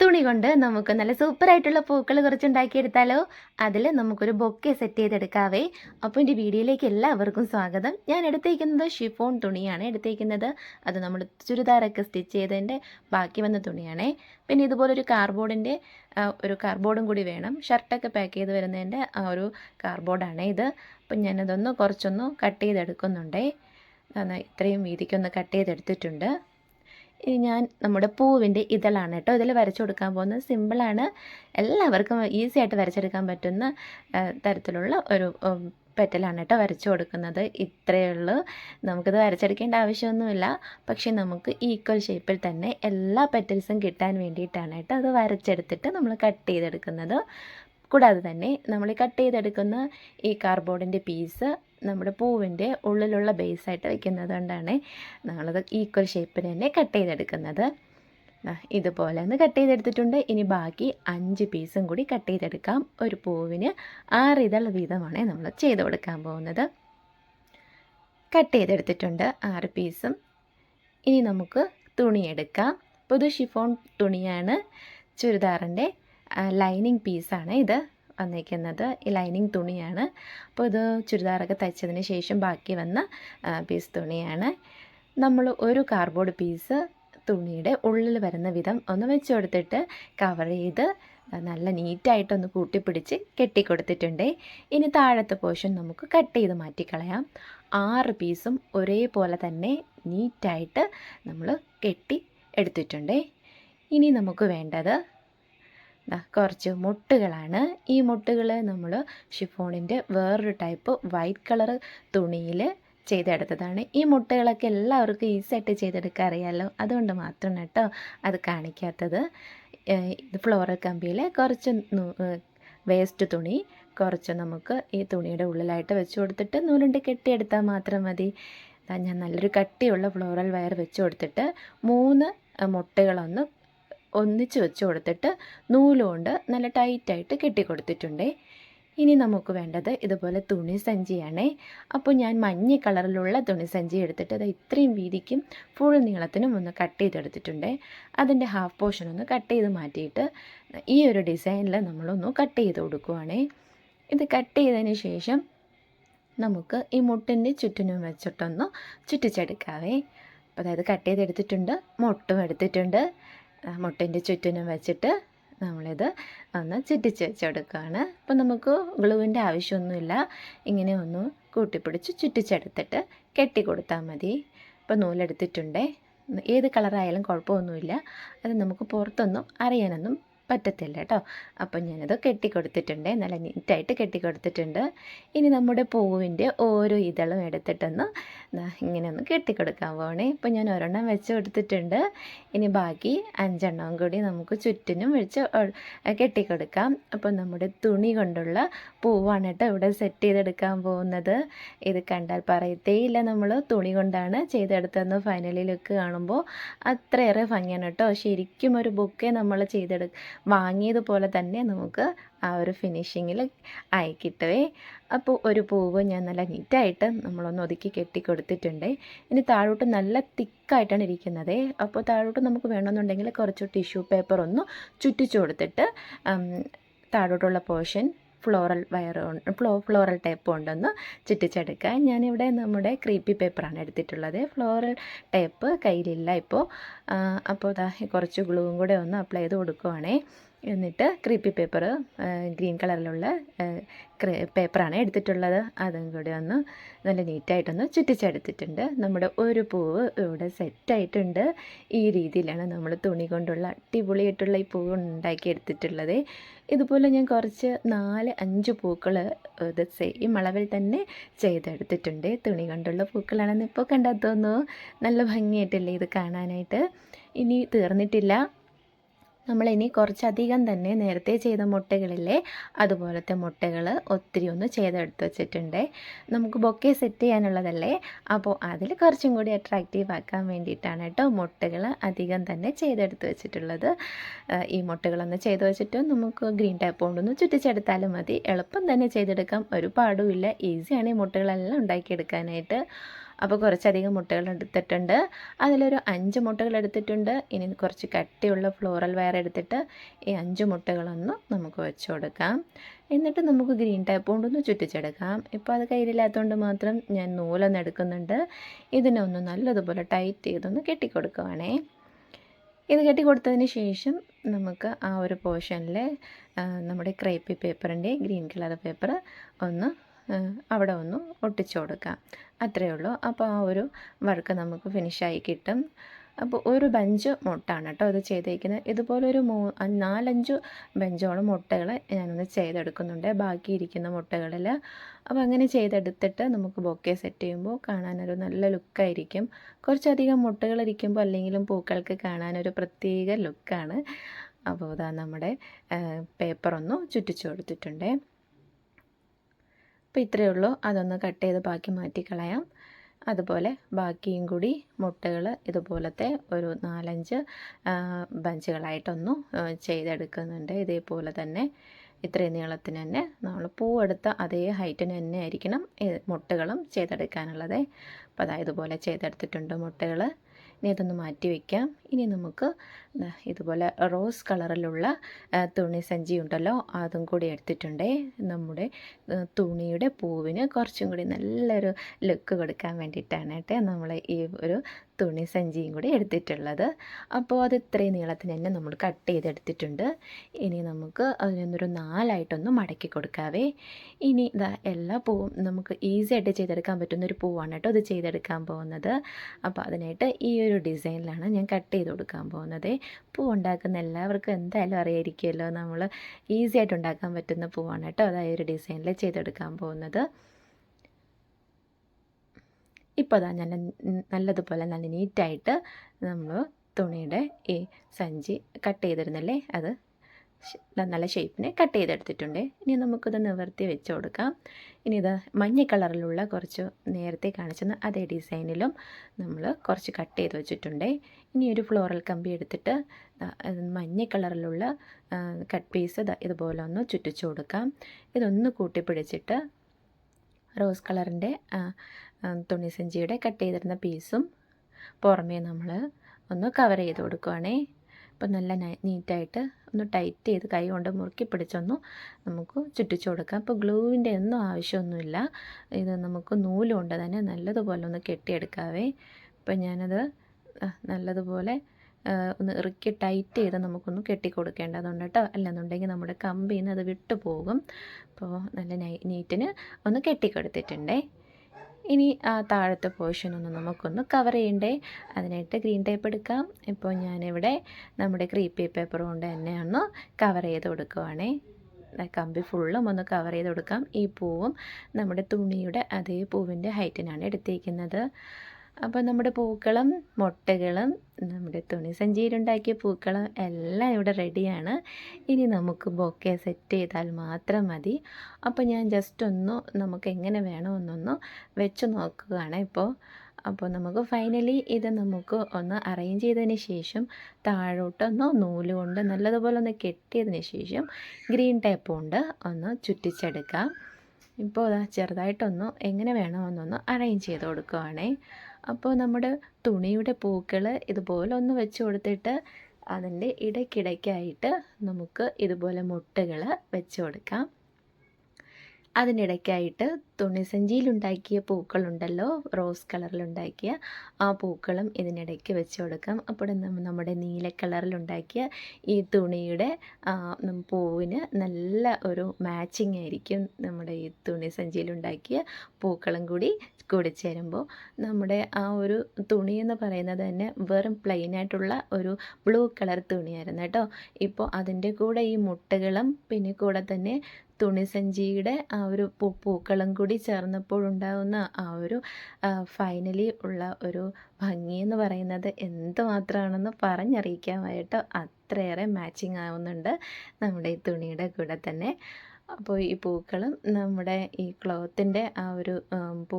തുണി കൊണ്ട് നമുക്ക് നല്ല സൂപ്പർ ആയിട്ടുള്ള പൂക്കൾ കുറച്ച് ഉണ്ടാക്കിയെടുത്താലോ അതിൽ നമുക്കൊരു ബൊക്കെ സെറ്റ് ചെയ്തെടുക്കാവേ. അപ്പോൾ എന്റെ വീഡിയോയിലേക്ക് എല്ലാവർക്കും സ്വാഗതം. ഞാൻ എടുത്തേക്കുന്നത് ഷിഫോൺ തുണിയാണ്. എടുത്തേക്കുന്നത് അത് നമ്മൾ ചുരിദാറൊക്കെ സ്റ്റിച്ച് ചെയ്തതിന്റെ ബാക്കി വന്ന തുണിയാണേ. പിന്നെ ഇതുപോലൊരു കാർബോർഡിന്റെ ഒരു കാർബോർഡും കൂടി വേണം. ഷർട്ടൊക്കെ പാക്ക് ചെയ്ത് വരുന്നതിന്റെ ആ ഒരു കാർബോർഡാണ് ഇത്. അപ്പം ഞാനതൊന്ന് കുറച്ചൊന്ന് കട്ട് ചെയ്തെടുക്കുന്നുണ്ടേ. ഇത്രയും വീതിക്കൊന്ന് കട്ട് ചെയ്തെടുത്തിട്ടുണ്ട്. ഞാൻ നമ്മുടെ പൂവിന്റെ ഇതളാണ് കേട്ടോ. ഇതിൽ വരച്ചു കൊടുക്കാൻ പോകുന്നത് സിമ്പിളാണ് എല്ലാവർക്കും ഈസി ആയിട്ട് വരച്ചെടുക്കാൻ പറ്റുന്ന തരത്തിലുള്ള ഒരു പെറ്റലാണ് കേട്ടോ വരച്ചു കൊടുക്കുന്നത്. ഇത്രയേ ഉള്ളൂ. നമുക്കിത് വരച്ചെടുക്കേണ്ട ആവശ്യമൊന്നുമില്ല. പക്ഷേ നമുക്ക് ഈക്വൽ ഷേപ്പിൽ തന്നെ എല്ലാ പെറ്റൽസും കിട്ടാൻ വേണ്ടിയിട്ടാണ് കേട്ടോ അത് വരച്ചെടുത്തിട്ട് നമ്മൾ കട്ട് ചെയ്തെടുക്കുന്നത്. കൂടാതെ തന്നെ നമ്മൾ കട്ട് ചെയ്തെടുക്കുന്ന ഈ കാർഡ്ബോർഡിന്റെ പീസ് നമ്മുടെ പൂവിന്റെ ഉള്ളിലുള്ള ബേസായിട്ട് വെക്കുന്നത് കൊണ്ടാണ് നമ്മളത് ഈക്വൽ ഷേപ്പിന് തന്നെ കട്ട് ചെയ്തെടുക്കുന്നത്. ഇതുപോലെ ഒന്ന് കട്ട് ചെയ്തെടുത്തിട്ടുണ്ട്. ഇനി ബാക്കി അഞ്ച് പീസും കൂടി കട്ട് ചെയ്തെടുക്കാം. ഒരു പൂവിന് ആറ് ഇതൾ വീതമാണ് നമ്മൾ ചെയ്ത് കൊടുക്കാൻ പോകുന്നത്. കട്ട് ചെയ്തെടുത്തിട്ടുണ്ട് ആറ് പീസും ഇനി നമുക്ക് തുണിയെടുക്കാം പുതു ഷിഫോൺ തുണിയാണ്. ചുരിദാറിന്റെ ലൈനിങ് പീസാണ് ഇത്. വന്നിരിക്കുന്നത് ഈ ലൈനിങ് തുണിയാണ്. അപ്പോൾ ഇത് ചുരിദാറൊക്കെ തയ്ച്ചതിന് ശേഷം ബാക്കി വന്ന പീസ് തുണിയാണ്. നമ്മൾ ഒരു കാർഡ്ബോർഡ് പീസ് തുണിയുടെ ഉള്ളിൽ വരുന്ന വിധം ഒന്ന് വെച്ച് കൊടുത്തിട്ട് കവർ ചെയ്ത് നല്ല നീറ്റായിട്ടൊന്ന് കൂട്ടിപ്പിടിച്ച് കെട്ടിക്കൊടുത്തിട്ടുണ്ട്. ഇനി താഴത്തെ പോർഷൻ നമുക്ക് കട്ട് ചെയ്ത് മാറ്റിക്കളയാം. ആറ് പീസും ഒരേപോലെ തന്നെ നീറ്റായിട്ട് നമ്മൾ കെട്ടി എടുത്തിട്ടുണ്ട്. ഇനി നമുക്ക് വേണ്ടത് കുറച്ച് മുട്ടുകളാണ്. ഈ മുട്ടുകൾ നമ്മൾ ഷിഫോണിന്റെ വേറൊരു ടൈപ്പ് വൈറ്റ് കളർ തുണിയിൽ ചെയ്തെടുത്തതാണ്. ഈ മുട്ടകളൊക്കെ എല്ലാവർക്കും ഈസിയായിട്ട് ചെയ്തെടുക്കാൻ അറിയാമല്ലോ അതുകൊണ്ട് മാത്രമാണ് കേട്ടോ അത് കാണിക്കാത്തത്. ഇത് ഫ്ലോറൽ കമ്പിയിൽ കുറച്ച് വേസ്റ്റ് തുണി കുറച്ച് നമുക്ക് ഈ തുണിയുടെ ഉള്ളിലായിട്ട് വെച്ച് കൊടുത്തിട്ട് നൂലുണ്ട് കെട്ടിയെടുത്താൽ മാത്രം മതി. ഞാൻ നല്ലൊരു കട്ടിയുള്ള ഫ്ലോറൽ വയർ വെച്ച് കൊടുത്തിട്ട് മൂന്ന് മുട്ടകളൊന്ന് ഒന്നിച്ച് വെച്ച് കൊടുത്തിട്ട് നൂലുകൊണ്ട് നല്ല ടൈറ്റായിട്ട് കെട്ടി കൊടുത്തിട്ടുണ്ടേ. ഇനി നമുക്ക് വേണ്ടത് ഇതുപോലെ തുണി സഞ്ചിയാണേ. അപ്പോൾ ഞാൻ മഞ്ഞ കളറിലുള്ള തുണി സഞ്ചി എടുത്തിട്ട് അത് ഇത്രയും വീതിക്കും ഫുൾ നീളത്തിനും ഒന്ന് കട്ട് ചെയ്തെടുത്തിട്ടുണ്ട്. അതിന്റെ ഹാഫ് പോർഷൻ ഒന്ന് കട്ട് ചെയ്ത് മാറ്റിയിട്ട് ഈ ഒരു ഡിസൈനിൽ നമ്മളൊന്ന് കട്ട് ചെയ്ത് കൊടുക്കുവാണേ. ഇത് കട്ട് ചെയ്തതിന് ശേഷം നമുക്ക് ഈ മുട്ടിന്റെ ചുറ്റിനും വെച്ചിട്ടൊന്ന് ചുറ്റിച്ചെടുക്കാവേ. അപ്പോൾ അതായത് കട്ട് ചെയ്തെടുത്തിട്ടുണ്ട് മുട്ടും എടുത്തിട്ടുണ്ട്. മുട്ടിന്റെ ചുറ്റിനും വെച്ചിട്ട് നമ്മളിത് ഒന്ന് ചുറ്റിച്ച് വെച്ചെടുക്കുകയാണ്. അപ്പോൾ നമുക്ക് ഗ്ലൂവിന്റെ ആവശ്യമൊന്നുമില്ല. ഇങ്ങനെ ഒന്ന് കൂട്ടിപ്പിടിച്ച് ചുറ്റിച്ചെടുത്തിട്ട് കെട്ടി കൊടുത്താൽ മതി. ഇപ്പോൾ നൂലെടുത്തിട്ടുണ്ടേ. ഏത് കളറായാലും കുഴപ്പമൊന്നുമില്ല. അത് നമുക്ക് പുറത്തൊന്നും അറിയാനൊന്നും പറ്റത്തില്ല കേട്ടോ. അപ്പം ഞാനത് കെട്ടിക്കൊടുത്തിട്ടുണ്ട്. നല്ല നീറ്റായിട്ട് കെട്ടിക്കൊടുത്തിട്ടുണ്ട്. ഇനി നമ്മുടെ പൂവിന്റെ ഓരോ ഇതളും എടുത്തിട്ടൊന്ന് ഇങ്ങനെ ഒന്ന് കെട്ടിക്കൊടുക്കാൻ പോകണേ ഇപ്പം ഞാൻ ഒരെണ്ണം വെച്ച് കൊടുത്തിട്ടുണ്ട്. ഇനി ബാക്കി അഞ്ചെണ്ണവും കൂടി നമുക്ക് ചുറ്റിനും വെച്ച് കെട്ടിക്കൊടുക്കാം. അപ്പം നമ്മുടെ തുണി കൊണ്ടുള്ള പൂവാണ് കേട്ടോ ഇവിടെ സെറ്റ് ചെയ്തെടുക്കാൻ പോകുന്നത്. ഇത് കണ്ടാൽ പറയത്തേയില്ല നമ്മൾ തുണി കൊണ്ടാണ് ചെയ്തെടുത്തതെന്ന് ഫൈനലി ലുക്ക് കാണുമ്പോൾ അത്രയേറെ ഭംഗിയാണ് കേട്ടോ. ശരിക്കും ഒരു ബുക്കേ നമ്മൾ ചെയ്തെടു വാങ്ങിയതുപോലെ തന്നെ നമുക്ക് ആ ഒരു ഫിനിഷിങ്ങിൽ ആയി കിട്ടുവേ. അപ്പോൾ ഒരു പൂവ് ഞാൻ നല്ല നീറ്റായിട്ട് നമ്മളൊന്ന് ഒതുക്കി കെട്ടി കൊടുത്തിട്ടുണ്ട് ഇനി താഴോട്ട് നല്ല തിക്കായിട്ടാണ് ഇരിക്കുന്നത്. അപ്പോൾ താഴോട്ട് നമുക്ക് വേണമെന്നുണ്ടെങ്കിൽ കുറച്ച് ടിഷ്യൂ പേപ്പർ ഒന്ന് ചുറ്റിച്ചു കൊടുത്തിട്ട് താഴോട്ടുള്ള portion floral wire flow floral tape കൊണ്ടൊന്ന് ചുറ്റിച്ചെടുക്കുക ഞാനിവിടെ നമ്മുടെ ക്രീപ്പി പേപ്പറാണ് എടുത്തിട്ടുള്ളത്. ഫ്ലോറൽ ടേപ്പ് കയ്യിലില്ല ഇപ്പോൾ. അപ്പോൾ കുറച്ച് ഗ്ലൂവും കൂടെ ഒന്ന് അപ്ലൈ ചെയ്ത് കൊടുക്കുവാണേ. എന്നിട്ട് ക്രീപ്പി പേപ്പർ ഗ്രീൻ കളറിലുള്ള പേപ്പറാണ് എടുത്തിട്ടുള്ളത്. അതും കൂടി ഒന്ന് നല്ല നീറ്റായിട്ടൊന്ന് ചുറ്റിച്ചെടുത്തിട്ടുണ്ട്. നമ്മുടെ ഒരു പൂവ് ഇവിടെ സെറ്റായിട്ടുണ്ട് ഈ രീതിയിലാണ് നമ്മൾ തുണി കൊണ്ടുള്ള അടിപൊളിയായിട്ടുള്ള ഈ പൂവ് ഉണ്ടാക്കി എടുത്തിട്ടുള്ളത്. ഇതുപോലെ ഞാൻ കുറച്ച് നാല് അഞ്ച് പൂക്കൾ ഇത് സെയിം അളവിൽ തന്നെ ചെയ്തെടുത്തിട്ടുണ്ട്. തുണി കൊണ്ടുള്ള പൂക്കളാണെന്ന് ഇപ്പോൾ കണ്ടാൽ തോന്നുന്നു. നല്ല ഭംഗിയായിട്ടല്ലേ ഇത് കാണാനായിട്ട്. ഇനി തീർന്നിട്ടില്ല. നമ്മളിനി കുറച്ചധികം തന്നെ നേരത്തെ ചെയ്ത മുട്ടകളില്ലേ അതുപോലത്തെ മുട്ടകൾ ഒത്തിരി ഒന്ന് ചെയ്തെടുത്ത് വെച്ചിട്ടുണ്ട്. നമുക്ക് ബൊക്കെ സെറ്റ് ചെയ്യാനുള്ളതല്ലേ? അപ്പോൾ അതിൽ കുറച്ചും കൂടി അട്രാക്റ്റീവ് ആക്കാൻ വേണ്ടിയിട്ടാണ് കേട്ടോ മുട്ടകൾ അധികം തന്നെ ചെയ്തെടുത്ത് വെച്ചിട്ടുള്ളത്. ഈ മുട്ടകളൊന്ന് ചെയ്ത് വെച്ചിട്ട് നമുക്ക് ഗ്രീൻ ടാപ്പ് കൊണ്ടൊന്ന് ചുറ്റിച്ചെടുത്താലും മതി. എളുപ്പം തന്നെ ചെയ്തെടുക്കാം. ഒരു പാടുമില്ല ഈസിയാണ് ഈ മുട്ടകളെല്ലാം ഉണ്ടാക്കിയെടുക്കാനായിട്ട്. അപ്പോൾ കുറച്ചധികം മുട്ടകൾ എടുത്തിട്ടുണ്ട്. അതിലൊരു അഞ്ച് മുട്ടകൾ എടുത്തിട്ടുണ്ട്. ഇനി കുറച്ച് കട്ടിയുള്ള ഫ്ലോറൽ വയർ എടുത്തിട്ട് ഈ അഞ്ച് മുട്ടകളൊന്ന് നമുക്ക് വെച്ച് കൊടുക്കാം. എന്നിട്ട് നമുക്ക് ഗ്രീൻ ടൈപ്പ് കൊണ്ടൊന്ന് ചുറ്റിച്ചെടുക്കാം. ഇപ്പോൾ അത് കയ്യിലില്ലാത്തതുകൊണ്ട് മാത്രം ഞാൻ നൂലൊന്ന് എടുക്കുന്നുണ്ട്. ഇതിനെ ഒന്ന് നല്ലതുപോലെ ടൈറ്റ് ചെയ്തൊന്ന് കെട്ടിക്കൊടുക്കുവാണേ. ഇത് കെട്ടി കൊടുത്തതിന് ശേഷം നമുക്ക് ആ ഒരു പോർഷനിൽ നമ്മുടെ ക്രേപ്പി പേപ്പറിന്റെ ഗ്രീൻ കളർ പേപ്പർ ഒന്ന് അവിടെ ഒന്ന് ഒട്ടിച്ചു കൊടുക്കാം. അത്രയേ ഉള്ളൂ. അപ്പോൾ ആ ഒരു വർക്ക് നമുക്ക് ഫിനിഷായി കിട്ടും. അപ്പോൾ ഒരു ബഞ്ച് മുട്ടാണ് കേട്ടോ ഇത് ചെയ്തേക്കുന്നത് ഇതുപോലെ ഒരു മൂ നാലഞ്ച് ബെഞ്ചോളം മുട്ടകൾ ഞാനൊന്ന് ചെയ്തെടുക്കുന്നുണ്ട്. ബാക്കി ഇരിക്കുന്ന മുട്ടകളിൽ അപ്പോൾ അങ്ങനെ ചെയ്തെടുത്തിട്ട് നമുക്ക് ബൊക്കെ സെറ്റ് ചെയ്യുമ്പോൾ കാണാനൊരു നല്ല ലുക്കായിരിക്കും. കുറച്ചധികം മുട്ടകൾ ഇരിക്കുമ്പോൾ അല്ലെങ്കിലും പൂക്കൾക്ക് കാണാനൊരു പ്രത്യേക ലുക്കാണ്. അപ്പോൾ ഇതാ നമ്മുടെ പേപ്പർ ഒന്ന് ചുറ്റിച്ചു കൊടുത്തിട്ടുണ്ട്. അപ്പോൾ ഇത്രയേ ഉള്ളൂ. അതൊന്ന് കട്ട് ചെയ്ത് ബാക്കി മാറ്റിക്കളയാം അതുപോലെ ബാക്കിയും കൂടി മുട്ടകൾ ഇതുപോലത്തെ ഒരു നാലഞ്ച് ബഞ്ചുകളായിട്ടൊന്നു ചെയ്തെടുക്കുന്നുണ്ട്. ഇതേപോലെ തന്നെ ഇത്രയും നീളത്തിന് തന്നെ നമ്മൾ പൂവെടുത്ത അതേ ഹൈറ്റിന് തന്നെ ആയിരിക്കണം മുട്ടകളും ചെയ്തെടുക്കാനുള്ളത്. അപ്പോൾ അതാ ഇതുപോലെ ചെയ്തെടുത്തിട്ടുണ്ട് മുട്ടകൾ. ഇനി ഇതൊന്ന് മാറ്റി വയ്ക്കാം ഇനി നമുക്ക് ഇതുപോലെ റോസ് കളറിലുള്ള തുണി സഞ്ചി ഉണ്ടല്ലോ അതും കൂടി എടുത്തിട്ടുണ്ടേ. നമ്മുടെ തുണിയുടെ പൂവിന് കുറച്ചും കൂടി നല്ലൊരു ലുക്ക് കൊടുക്കാൻ വേണ്ടിയിട്ടാണ് കേട്ടോ നമ്മൾ ഈ ഒരു തുണി സഞ്ചിയും കൂടി എടുത്തിട്ടുള്ളത്. അപ്പോൾ അത് ഇത്രയും നീളത്തിന് തന്നെ നമ്മൾ കട്ട് ചെയ്തെടുത്തിട്ടുണ്ട്. ഇനി നമുക്ക് അതിനൊന്നൊരു നാലായിട്ടൊന്ന് മടക്കി കൊടുക്കാവേ. ഇനി ഇതാ എല്ലാ പൂവും നമുക്ക് ഈസി ആയിട്ട് ചെയ്തെടുക്കാൻ പറ്റുന്ന ഒരു പൂവാണ് കേട്ടോ ഇത് ചെയ്തെടുക്കാൻ പോകുന്നത്. അപ്പോൾ അതിനായിട്ട് ഈ ഒരു ഡിസൈനിലാണ് ഞാൻ കട്ട് ചെയ്ത് കൊടുക്കാൻ പോകുന്നത്. പൂ ഉണ്ടാക്കുന്ന എല്ലാവർക്കും എന്തായാലും അറിയായിരിക്കുമല്ലോ നമ്മൾ ഈസി ആയിട്ട് ഉണ്ടാക്കാൻ പറ്റുന്ന പൂവാണ് കേട്ടോ അതായത് ഒരു ഡിസൈനിൽ ചെയ്തെടുക്കാൻ പോകുന്നത്. ഇപ്പോൾ അതാ ഞാൻ നല്ലതുപോലെ നല്ല നീറ്റായിട്ട് നമ്മൾ തുണിയുടെ ഈ സഞ്ചി കട്ട് ചെയ്തിരുന്നല്ലേ അത്? നല്ല ഷേപ്പിനെ കട്ട് ചെയ്തെടുത്തിട്ടുണ്ട്. ഇനി നമുക്കിത് നിവർത്തി വെച്ച് കൊടുക്കാം. ഇനി ഇത് മഞ്ഞ കളറിലുള്ള കുറച്ച് നേരത്തെ കാണിച്ചെന്ന് അതേ ഡിസൈനിലും നമ്മൾ കുറച്ച് കട്ട് ചെയ്ത് വെച്ചിട്ടുണ്ട്. ഇനി ഒരു ഫ്ലോറൽ കമ്പി എടുത്തിട്ട് മഞ്ഞ കളറിലുള്ള കട്ട് പീസ് ഇതുപോലെ ഒന്ന് ചുറ്റിച്ചു കൊടുക്കാം. ഇതൊന്ന് കൂട്ടിപ്പിടിച്ചിട്ട് റോസ് കളറിന്റെ തുണി സഞ്ചിയുടെ കട്ട് ചെയ്തിരുന്ന പീസും പുറമേ നമ്മൾ ഒന്ന് കവർ ചെയ്ത് കൊടുക്കുവാണേ. അപ്പോൾ നല്ല നീറ്റായിട്ട് ഒന്ന് ടൈറ്റ് ചെയ്ത് കൈ കൊണ്ട് മുറുക്കി പിടിച്ചൊന്ന് നമുക്ക് ചുറ്റിച്ചു കൊടുക്കാം. അപ്പോൾ ഗ്ലൂവിന്റെ ഒന്നും ആവശ്യമൊന്നുമില്ല. ഇത് നമുക്ക് നൂലുകൊണ്ട് തന്നെ നല്ലതുപോലെ ഒന്ന് കെട്ടിയെടുക്കാവേ. അപ്പോൾ ഞാനത് നല്ലതുപോലെ ഒന്ന് ഇറുക്കി ടൈറ്റ് ചെയ്ത് നമുക്കൊന്ന് കെട്ടിക്കൊടുക്കേണ്ടതുണ്ട് കേട്ടോ അല്ലെന്നുണ്ടെങ്കിൽ നമ്മുടെ കമ്പിയിൽ നിന്ന് അത് വിട്ടു പോകും അപ്പോൾ നല്ല നീറ്റിന് ഒന്ന് കെട്ടിക്കൊടുത്തിട്ടുണ്ടേ. ഇനി ആ താഴത്തെ പോർഷൻ ഒന്ന് നമുക്കൊന്ന് കവർ ചെയ്യണ്ടേ. അതിനായിട്ട് ഗ്രീൻ ടേപ്പ് എടുക്കാം. ഇപ്പോൾ ഞാനിവിടെ നമ്മുടെ ക്രീപ്പി പേപ്പർ കൊണ്ട് തന്നെ ഒന്ന് കവർ ചെയ്ത് കൊടുക്കുവാണേ. കമ്പി ഫുള്ളും ഒന്ന് കവർ ചെയ്ത് കൊടുക്കാം. ഈ പൂവും നമ്മുടെ തുണിയുടെ അതേ പൂവിന്റെ ഹൈറ്റിനാണ് എടുത്തേക്കുന്നത് അപ്പോൾ നമ്മുടെ പൂക്കളും മുട്ടകളും നമ്മുടെ തുണി സഞ്ചിയിലുണ്ടാക്കിയ പൂക്കളും എല്ലാം ഇവിടെ റെഡിയാണ്. ഇനി നമുക്ക് ബൊക്കെ സെറ്റ് ചെയ്താൽ മാത്രം മതി. അപ്പോൾ ഞാൻ ജസ്റ്റ് ഒന്ന് നമുക്ക് എങ്ങനെ വേണമെന്നൊന്ന് വെച്ച് നോക്കുകയാണ് ഇപ്പോൾ അപ്പോൾ നമുക്ക് ഫൈനലി ഇത് നമുക്ക് ഒന്ന് അറേഞ്ച് ചെയ്തതിന് ശേഷം താഴോട്ടൊന്ന് നൂലുകൊണ്ട് നല്ലതുപോലെ ഒന്ന് കെട്ടിയതിന് ശേഷം ഗ്രീൻ ടേപ്പ് കൊണ്ട് ഒന്ന് ചുറ്റിച്ചെടുക്കാം. ഇപ്പോൾ ചെറുതായിട്ടൊന്ന് എങ്ങനെ വേണമെന്നൊന്ന് അറേഞ്ച് ചെയ്ത് കൊടുക്കുവാണേ. അപ്പോൾ നമ്മുടെ തുണിയുടെ പൂക്കൾ ഇതുപോലെ ഒന്ന് വെച്ച് കൊടുത്തിട്ട് അതിന്റെ ഇടയ്ക്കിടയ്ക്കായിട്ട് നമുക്ക് ഇതുപോലെ മുട്ടുകൾ വെച്ച് കൊടുക്കാം. അതിനിടയ്ക്കായിട്ട് തുണിസഞ്ചിയിലുണ്ടാക്കിയ പൂക്കളുണ്ടല്ലോ റോസ് കളറിലുണ്ടാക്കിയ ആ പൂക്കളും ഇതിനിടയ്ക്ക് വെച്ച് കൊടുക്കാം. അപ്പോൾ നമ്മുടെ നീല കളറിലുണ്ടാക്കിയ ഈ തുണിയുടെ പൂവിന് നല്ല ഒരു മാച്ചിങ് ആയിരിക്കും നമ്മുടെ ഈ തുണി സഞ്ചിയിലുണ്ടാക്കിയ പൂക്കളും കൂടി കൂടി ചേരുമ്പോൾ നമ്മുടെ ആ ഒരു തുണി എന്ന് പറയുന്നത് തന്നെ വെറും പ്ലെയിൻ ആയിട്ടുള്ള ഒരു ബ്ലൂ കളർ തുണിയായിരുന്നു കേട്ടോ. ഇപ്പോൾ അതിന്റെ കൂടെ ഈ മുട്ടകളും പിന്നെ കൂടെ തന്നെ തുണിസഞ്ചിയുടെ ആ ഒരു പൂ പൂക്കളും കൂടി ചേർന്നപ്പോഴുണ്ടാകുന്ന ആ ഒരു ഫൈനലി ഉള്ള ഒരു ഭംഗി എന്ന് പറയുന്നത് എന്തുമാത്രമാണെന്ന് പറഞ്ഞറിയിക്കാമായിട്ട് അത്രയേറെ മാച്ചിങ് ആവുന്നുണ്ട് നമ്മുടെ ഈ തുണിയുടെ കൂടെ തന്നെ. അപ്പോൾ ഈ പൂക്കളും നമ്മുടെ ഈ ക്ലോത്തിന്റെ ആ ഒരു പൂ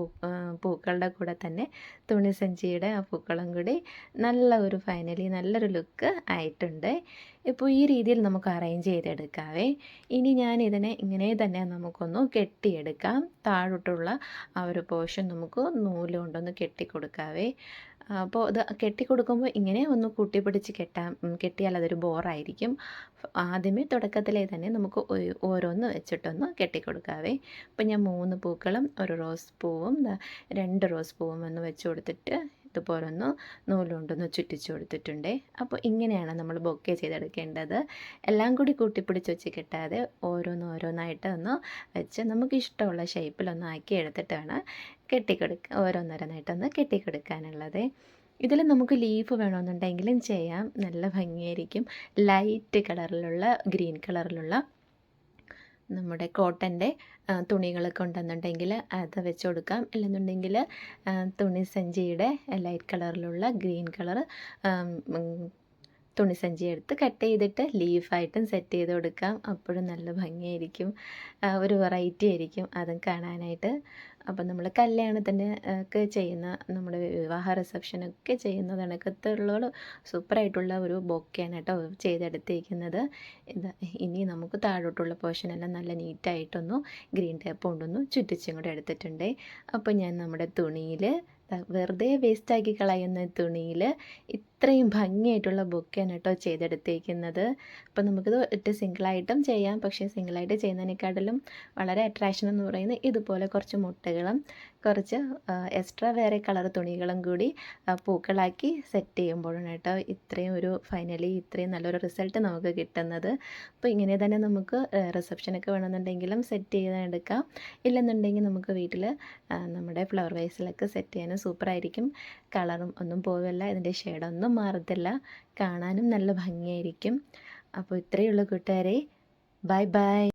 പൂക്കളുടെ കൂടെ തന്നെ തുണി സഞ്ചിയുടെ ആ പൂക്കളും കൂടി നല്ല ഒരു ഫൈനലി നല്ലൊരു ലുക്ക് ആയിട്ടുണ്ട്. ഇപ്പോൾ ഈ രീതിയിൽ നമുക്ക് അറേഞ്ച് ചെയ്തെടുക്കാവേ. ഇനി ഞാൻ ഇതിനെ ഇങ്ങനെ തന്നെ നമുക്കൊന്ന് കെട്ടിയെടുക്കാം. താഴോട്ടുള്ള ആ ഒരു പോർഷൻ നമുക്ക് നൂൽ കൊണ്ടൊന്ന് കെട്ടിക്കൊടുക്കാവേ. അപ്പോൾ ഇത് കെട്ടിക്കൊടുക്കുമ്പോൾ ഇങ്ങനെ ഒന്ന് കൂട്ടിപ്പിടിച്ച് കെട്ടാൻ കെട്ടിയാൽ അതൊരു ബോറായിരിക്കും. ആദ്യമേ തുടക്കത്തിലേ തന്നെ നമുക്ക് ഓരോന്ന് വെച്ചിട്ടൊന്ന് കെട്ടിക്കൊടുക്കാവേ. അപ്പം ഞാൻ മൂന്ന് പൂക്കളും ഒരു റോസ് പൂവും രണ്ട് റോസ് പൂവും ഒന്ന് വെച്ച് കൊടുത്തിട്ട് ഇതുപോലെ പോരൊന്ന് നൂലുകൊണ്ടൊന്ന് ചുറ്റിച്ചു കൊടുത്തിട്ടുണ്ട്. അപ്പോൾ ഇങ്ങനെയാണ് നമ്മൾ ബൊക്കെ ചെയ്തെടുക്കേണ്ടത്. എല്ലാം കൂടി കൂട്ടിപ്പിടിച്ച് വെച്ച് കിട്ടാതെ ഓരോന്നോരോന്നായിട്ട് ഒന്ന് വെച്ച് നമുക്ക് ഇഷ്ടമുള്ള ഷേപ്പിലൊന്ന് ആക്കി എടുത്തിട്ട് വേണം കെട്ടിക്കൊടുക്കുക ഓരോന്നോരോന്നായിട്ടൊന്ന് കെട്ടിക്കൊടുക്കാനുള്ളത്. ഇതിൽ നമുക്ക് ലീഫ് വേണമെന്നുണ്ടെങ്കിലും ചെയ്യാം. നല്ല ഭംഗിയായിരിക്കും. ലൈറ്റ് കളറിലുള്ള ഗ്രീൻ കളറിലുള്ള നമ്മുടെ കോട്ടന്റെ തുണികളൊക്കെ ഉണ്ടെന്നുണ്ടെങ്കിൽ അത് വെച്ച് കൊടുക്കാം. അല്ലെന്നുണ്ടെങ്കിൽ തുണി സഞ്ചിയുടെ ലൈറ്റ് കളറിലുള്ള ഗ്രീൻ കളർ തുണി സഞ്ചി എടുത്ത് കട്ട് ചെയ്തിട്ട് ലീഫായിട്ടും സെറ്റ് ചെയ്ത് കൊടുക്കാം. അപ്പോഴും നല്ല ഭംഗിയായിരിക്കും. ഒരു വെറൈറ്റി ആയിരിക്കും അതും കാണാനായിട്ട്. അപ്പം നമ്മൾ കല്യാണത്തിന് ഒക്കെ ചെയ്യുന്ന നമ്മുടെ വിവാഹ റിസപ്ഷനൊക്കെ ചെയ്യുന്ന കണക്കത്തുള്ള സൂപ്പറായിട്ടുള്ള ഒരു ബൊക്കെയാണ് കേട്ടോ ചെയ്തെടുത്തിരിക്കുന്നത്. ഇത് ഇനി നമുക്ക് താഴോട്ടുള്ള പോർഷനെല്ലാം നല്ല നീറ്റായിട്ടൊന്നു ഗ്രീൻ ടേപ്പ് കൊണ്ടൊന്നു ചുറ്റിച്ചും കൂടെ എടുത്തിട്ടുണ്ട്. അപ്പോൾ ഞാൻ നമ്മുടെ തുണിയിൽ വെറുതെ വേസ്റ്റാക്കി കളയുന്ന തുണിയിൽ ഇത്രയും ഭംഗിയായിട്ടുള്ള ബൊക്കെയാണ് കേട്ടോ ചെയ്തെടുത്തേക്കുന്നത്. അപ്പോൾ നമുക്കിത് ഒറ്റ സിംഗിളായിട്ടും ചെയ്യാം. പക്ഷേ സിംഗിളായിട്ട് ചെയ്യുന്നതിനേക്കാട്ടിലും വളരെ അട്രാക്ഷൻ എന്ന് പറയുന്നത് ഇതുപോലെ കുറച്ച് മുട്ടകളും കുറച്ച് എക്സ്ട്രാ വേറെ കളർ തുണികളും കൂടി പൂക്കളാക്കി സെറ്റ് ചെയ്യുമ്പോഴാണ് കേട്ടോ ഇത്രയും ഒരു ഫൈനലി ഇത്രയും നല്ലൊരു റിസൾട്ട് നമുക്ക് കിട്ടുന്നത്. അപ്പോൾ ഇങ്ങനെ തന്നെ നമുക്ക് റിസപ്ഷനൊക്കെ വേണമെന്നുണ്ടെങ്കിലും സെറ്റ് ചെയ്തെടുക്കാം ഇല്ലെന്നുണ്ടെങ്കിൽ നമുക്ക് വീട്ടിൽ നമ്മുടെ ഫ്ലവർ വൈസിലൊക്കെ സെറ്റ് ചെയ്യാനും സൂപ്പറായിരിക്കും കളറും ഒന്നും പോവില്ല ഇതിന്റെ ഷെയ്ഡൊന്നും മാറത്തില്ല. കാണാനും നല്ല ഭംഗിയായിരിക്കും. അപ്പോൾ ഇത്രയേ ഉള്ളൂ കൂട്ടുകാരെ. Bye bye.